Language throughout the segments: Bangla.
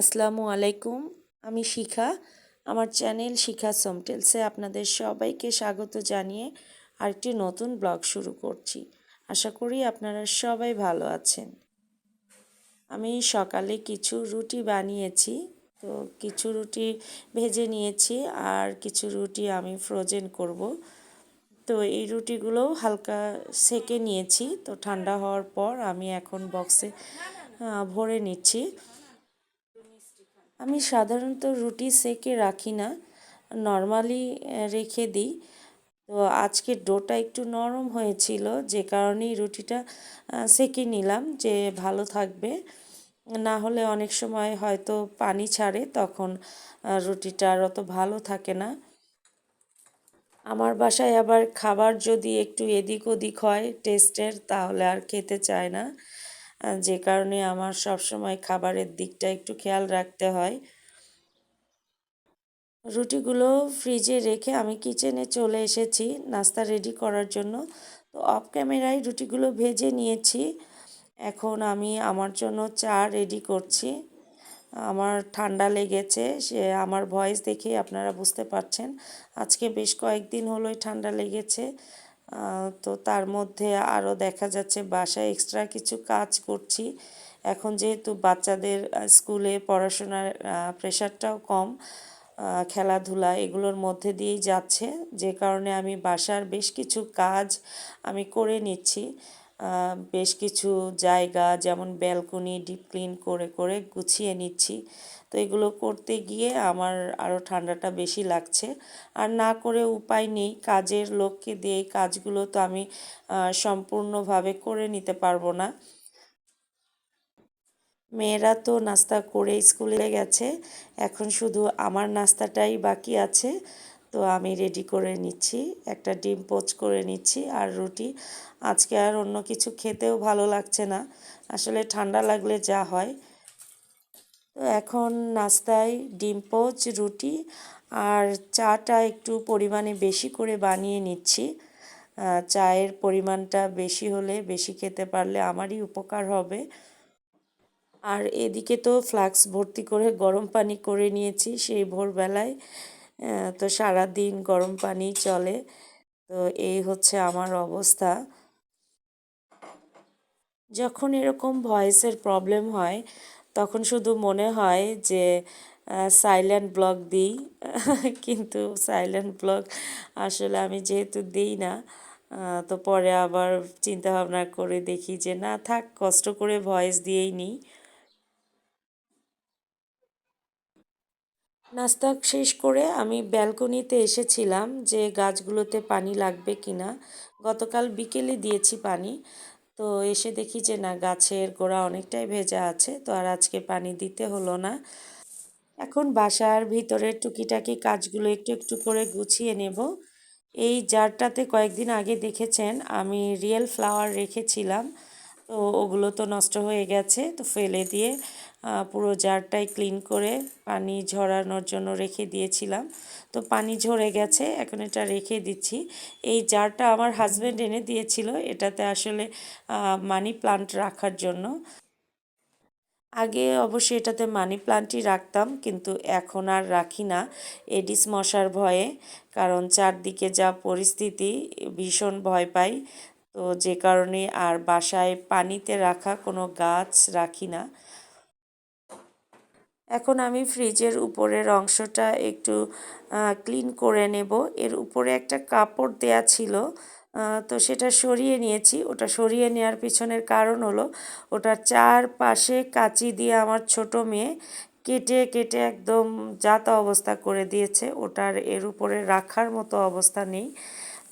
আসসালামু আলাইকুম, আমি শিখা। আমার চ্যানেল শিখা সমটেলসে আপনাদের সবাইকে স্বাগত জানিয়ে আরেকটি নতুন ব্লগ শুরু করছি। আশা করি আপনারা সবাই ভালো আছেন। আমি সকালে কিছু রুটি বানিয়েছি, তো কিছু রুটি ভেজে নিয়েছি আর কিছু রুটি আমি ফ্রোজেন করব। তো এই রুটিগুলো হালকা সেকে নিয়েছি, তো ঠান্ডা হওয়ার পর আমি এখন বক্সে ভরে নিচ্ছি। আমি সাধারণত রুটি সেকে রাখি না, নর্মালি রেখে দিই। তো আজকে ডোটা একটু নরম হয়েছিল, যে কারণেই রুটিটা সেকে নিলাম যে ভালো থাকবে। না হলে অনেক সময় হয়তো পানি ছাড়ে, তখন রুটিটা আর অত ভালো থাকে না। আমার বাসায় আবার খাবার যদি একটু এদিক ওদিক হয় টেস্টের, তাহলে আর খেতে চায় না। যে কারণে আমার সবসময় খাবারের দিকটা একটু খেয়াল রাখতে হয়। রুটিগুলো ফ্রিজে রেখে আমি কিচেনে চলে এসেছি নাস্তা রেডি করার জন্য। তো অফ ক্যামেরায় রুটিগুলো ভেজে নিয়েছি। এখন আমি আমার জন্য চা রেডি করছি। আমার ঠান্ডা লেগেছে, সে আমার ভয়েস দেখে আপনারা বুঝতে পারছেন। আজকে বেশ কয়েকদিন হলোই ঠান্ডা লেগেছে। তো তার মধ্যে আরও দেখা যাচ্ছে বাসায় এক্সট্রা কিছু কাজ করছি। এখন যেহেতু বাচ্চাদের স্কুলে পড়াশোনার প্রেশারটাও কম খেলাধুলা এগুলোর মধ্যে দিয়েই যাচ্ছে। যে কারণে আমি বাসার বেশ কিছু কাজ আমি করে নিচ্ছি। বেশ কিছু জায়গা যেমন ব্যালকনি ডিপ ক্লিন করে করে গুছিয়ে নিচ্ছি। তো এগুলো করতে গিয়ে আমার আরও ঠান্ডাটা বেশি লাগছে। আর না করে উপায় নেই, কাজের লোককে দিয়ে কাজগুলো তো আমি সম্পূর্ণভাবে করে নিতে পারব না। মেয়েরা তো নাস্তা করে স্কুলে গেছে, এখন শুধু আমার নাস্তাটাই বাকি আছে। তো আমি রেডি করে নিচ্ছি, একটা ডিম পোচ করে নিচ্ছি আর রুটি। আজকে আর অন্য কিছু খেতেও ভালো লাগছে না। আসলে ঠান্ডা লাগলে যা হয়। তো এখন নাস্তায় ডিম পোচ, রুটি আর চাটা একটু পরিমাণে বেশি করে বানিয়ে নিচ্ছি। চায়ের পরিমাণটা বেশি হলে বেশি খেতে পারলে আমারই উপকার হবে। আর এদিকে তো ফ্লাক্স ভর্তি করে গরম পানি করে নিয়েছি সেই ভোরবেলায়। তো সারা দিন গরম পানি চলে। তো এই হচ্ছে আমার অবস্থা। যখন এরকম ভয়েসের প্রবলেম হয় তখন শুধু মনে হয় যে সাইলেন্ট ব্লগ দিই। কিন্তু সাইলেন্ট ব্লগ আসলে আমি যেহেতু দিই না তো পরে আবার চিন্তা ভাবনা করে দেখি যে, না, থাক, কষ্ট করে ভয়েস দিয়েই নিই। নাস্তা শেষ করে আমি ব্যালকনিতে এসেছিলাম যে, গাছগুলোতে পানি লাগবে কি না গতকাল বিকেলে দিয়েছি পানি। তো এসে দেখি যে না, গাছের গোড়া অনেকটাই ভেজা আছে, তো আর আজকে পানি দিতে হলো না। এখন বাসার ভিতরের টুকিটাকি কাজগুলো একটু একটু করে গুছিয়ে নেব। এই জারটাতে কয়েকদিন আগে দেখেছেন, আমি রিয়েল ফ্লাওয়ার রেখেছিলাম। তো ওগুলো তো নষ্ট হয়ে গেছে, তো ফেলে দিয়ে পুরো জারটাই ক্লিন করে পানি ঝরানোর জন্য রেখে দিয়েছিলাম। তো পানি ঝরে গেছে, এখন এটা রেখে দিচ্ছি। এই জারটা আমার হাজব্যান্ড এনে দিয়েছিল, এটাতে আসলে মানি প্লান্ট রাখার জন্য। আগে অবশ্যই এটাতে মানি প্লান্টই রাখতাম, কিন্তু এখন আর রাখি না। এডিস মশার ভয়ে, কারণ চারদিকে যা পরিস্থিতি, ভীষণ ভয় পাই। তো যে কারণে আর বাসায় পানিতে রাখা কোনো গাছ রাখি না। এখন আমি ফ্রিজের উপরের অংশটা একটু ক্লিন করে নেব। এর উপরে একটা কাপড় দেয়া ছিল তো সেটা সরিয়ে নিয়েছি। ওটা সরিয়ে নেওয়ার পিছনের কারণ হলো, ওটার চারপাশে কাঁচি দিয়ে আমার ছোট মেয়ে কেটে কেটে একদম যাতা অবস্থা করে দিয়েছে। ওটার এর উপরে রাখার মতো অবস্থা নেই।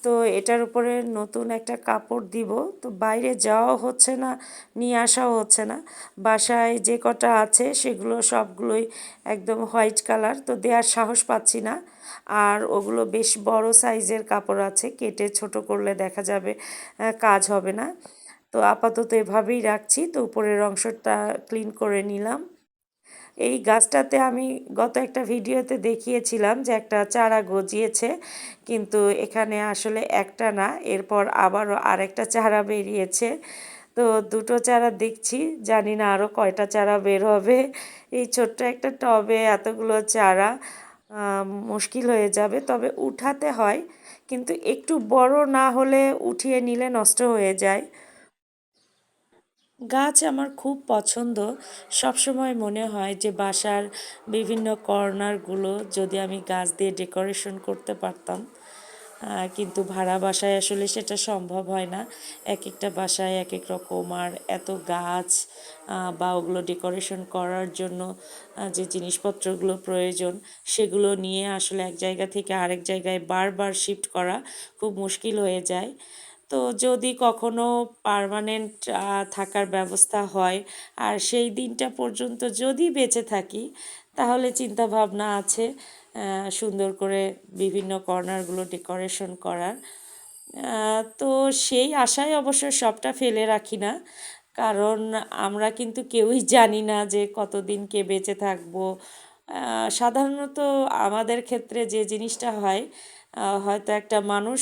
তো এটার উপরে নতুন একটা কাপড় দিব। তো বাইরে যাওয়াও হচ্ছে না, নিয়ে আসাও হচ্ছে না। বাসায় যে কটা আছে সেগুলো সবগুলোই একদম হোয়াইট কালার, তো দেওয়ার সাহস পাচ্ছি না। আর ওগুলো বেশ বড় সাইজের কাপড় আছে, কেটে ছোট করলে দেখা যাবে কাজ হবে না। তো আপাতত এভাবেই রাখছি, তো উপরের অংশটা ক্লিন করে নিলাম। এই গাছটাতে আমি গত একটা ভিডিওতে দেখিয়েছিলাম যে একটা চারা গজিয়েছে, কিন্তু এখানে আসলে একটা না, এরপর আবারও আরেকটা চারা বেরিয়েছে। তো দুটো চারা দেখছি, জানি না আরও কয়টা চারা বের হবে। এই ছোট্ট একটা টবে এতগুলো চারা মুশকিল হয়ে যাবে, তবে উঠাতে হয়, কিন্তু একটু বড় না হলে উঠিয়ে নিলে নষ্ট হয়ে যায়। গাছ আমার খুব পছন্দ। সবসময় মনে হয় যে বাসার বিভিন্ন কর্নারগুলো যদি আমি গাছ দিয়ে ডেকোরেশন করতে পারতাম কিন্তু ভাড়া বাসায় আসলে সেটা সম্ভব হয় না। এক একটা বাসায় এক এক রকম আর এত গাছ বা ওগুলো ডেকোরেশন করার জন্য যে জিনিসপত্রগুলো প্রয়োজন, সেগুলো নিয়ে আসলে এক জায়গা থেকে আরেক জায়গায় বারবার শিফট করা খুব মুশকিল হয়ে যায়। তো যদি কখনো পার্মানেন্ট থাকার ব্যবস্থা হয়, আর সেই দিনটা পর্যন্ত যদি বেঁচে থাকি, তাহলে চিন্তা ভাবনা আছে সুন্দর করে বিভিন্ন কর্নারগুলো ডেকোরেশন করার। তো সেই আশায় অবশ্য সবটা ফেলে রাখি না, কারণ আমরা কিন্তু কেউই জানি না যে কতদিন কে বেঁচে থাকব। সাধারণত আমাদের ক্ষেত্রে যে জিনিসটা হয় হয়তো একটা মানুষ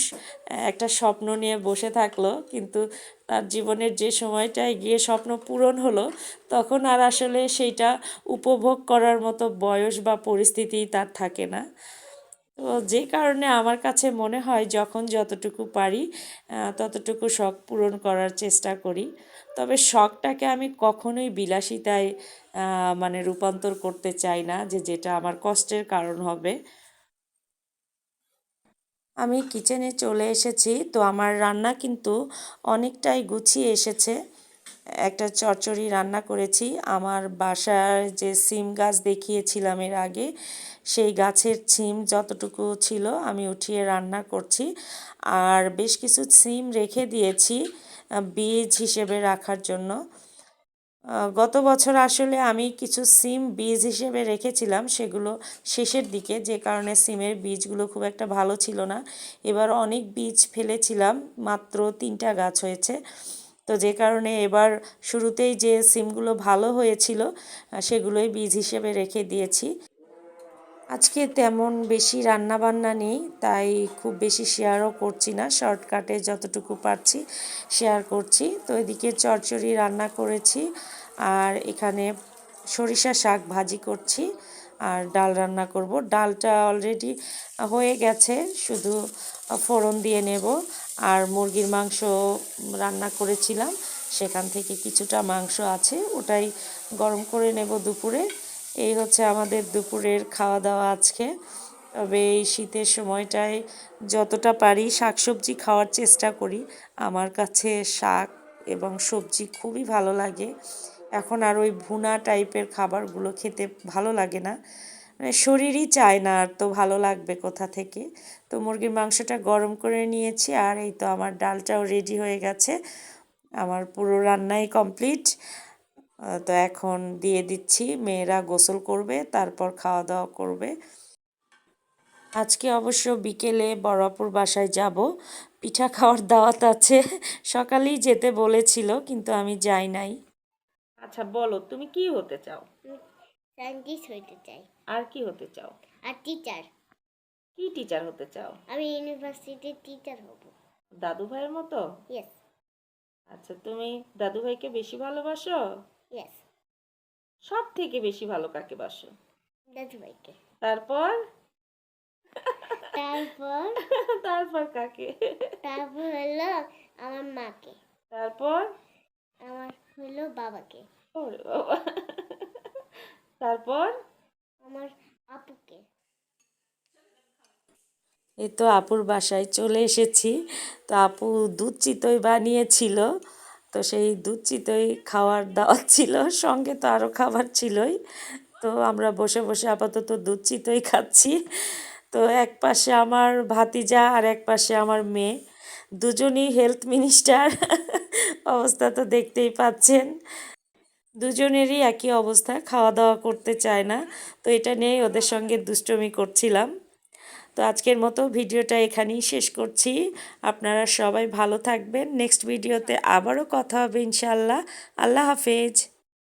একটা স্বপ্ন নিয়ে বসে থাকল, কিন্তু তার জীবনের যে সময়টায় গিয়ে স্বপ্ন পূরণ হলো, তখন আর আসলে সেইটা উপভোগ করার মতো বয়স বা পরিস্থিতি তার থাকে না। তো যে কারণে আমার কাছে মনে হয় যখন যতটুকু পারি ততটুকু শখ পূরণ করার চেষ্টা করি। তবে শখটাকে আমি কখনোই বিলাসিতায় মানে রূপান্তর করতে চাই না যে যেটা আমার কষ্টের কারণ হবে। আমি কিচেনে চলে এসেছি, তো আমার রান্না কিন্তু অনেকটাই গুছিয়ে এসেছে। একটা চচ্চড়ি রান্না করেছি। আমার বাসার যে সিম গাছ দেখিয়েছিলাম এর আগে, সেই গাছের সিম যতটুকু ছিল আমি উঠিয়ে রান্না করছি। আর বেশ কিছু সিম রেখে দিয়েছি বীজ হিসেবে রাখার জন্য। গত বছর আসলে আমি কিছু সিম বীজ হিসেবে রেখেছিলাম, সেগুলো শেষের দিকে, যে কারণে সিমের বীজগুলো খুব একটা ভালো ছিল না। এবার অনেক বীজ ফেলেছিলাম, মাত্র তিনটা গাছ হয়েছে। তো যে কারণে এবার শুরুতেই যে সিমগুলো ভালো হয়েছিল সেগুলোই বীজ হিসেবে রেখে দিয়েছি। আজকে তেমন বেশি রান্না বান্না নেই, তাই খুব বেশি শেয়ারও করছি না। শর্টকাটে যতটুকু পারছি শেয়ার করছি। তো এদিকে চচ্চড়ি রান্না করেছি। আর এখানে সরিষা শাক ভাজি করছি আর ডাল রান্না করব। ডালটা অলরেডি হয়ে গেছে, শুধু ফোড়ন দিয়ে নেব। আর মুরগির মাংস রান্না করেছিলাম, সেখান থেকে কিছুটা মাংস আছে, ওটাই গরম করে নেব দুপুরে। এই হচ্ছে আমাদের দুপুরের খাওয়া দাওয়া আজকে। তবে এই শীতের সময়টায় যতটা পারি শাকসবজি খাওয়ার চেষ্টা করি। আমার কাছে শাক এবং সবজি খুবই ভালো লাগে। এখন আর ওই ভুনা টাইপের খাবারগুলো খেতে ভালো লাগে না। মানে শরীরই চায় না আর তো ভালো লাগবে কোথা থেকে। তো মুরগির মাংসটা গরম করে নিয়েছি আর এই তো আমার ডালটাও রেডি হয়ে গেছে। আমার পুরো রান্নাই কমপ্লিট তো এখন দিয়ে দিচ্ছি, মেয়েরা গোসল করবে, তারপর খাওয়া দাওয়া করবে। আজকে অবশ্য বিকেলে বড়াপুর বাসায় যাব। পিঠা খাওয়ার দাওয়াত আছে। সকালেই যেতে বলেছিল, কিন্তু আমি যাই নাই। আচ্ছা বলো তুমি কি হতে চাও? সায়েন্টিস্ট হইতে চাই। আর কি হতে চাও? আর টিচার। কি টিচার হতে চাও? আমি ইউনিভার্সিটির টিচার হব। দাদু ভাইয়ের মতো? ইয়েস আচ্ছা তুমি দাদু ভাইকে বেশি ভালোবাসো? ইয়েস সব থেকে বেশি ভালো কাকে বাসো? দাদু ভাইকে। তারপর? তারপর? তারপর কাকে? তারপর হলো আমার মাকে। তারপর? আমার হলো বাবাকে। ওরে বাবা তারপর? আমার আপুকে। এই তো আপুর বাসায় চলে এসেছি। তো আপু দুধ চিতই বানিয়েছিল। তো সেই দুধ চিতই খাওয়ার দাওয়াত ছিল। সঙ্গে তো আরও খাবার ছিলই। তো আমরা বসে বসে আপাতত দুধ চিতই খাচ্ছি। তো এক পাশে আমার ভাতিজা আর এক পাশে আমার মেয়ে। দুজনই হেলথ মিনিস্টার অবস্থা তো দেখতেই পাচ্ছেন। দুজনেরই একই অবস্থা খাওয়া দাওয়া করতে চায় না, তো এটা নিয়েই ওদের সঙ্গে দুষ্টমি করছিলাম। তো আজকের মতো ভিডিওটা এখানেই শেষ করছি। আপনারা সবাই ভালো থাকবেন। নেক্সট ভিডিওতে আবারও কথা হবে ইনশাল্লাহ আল্লাহ হাফেজ।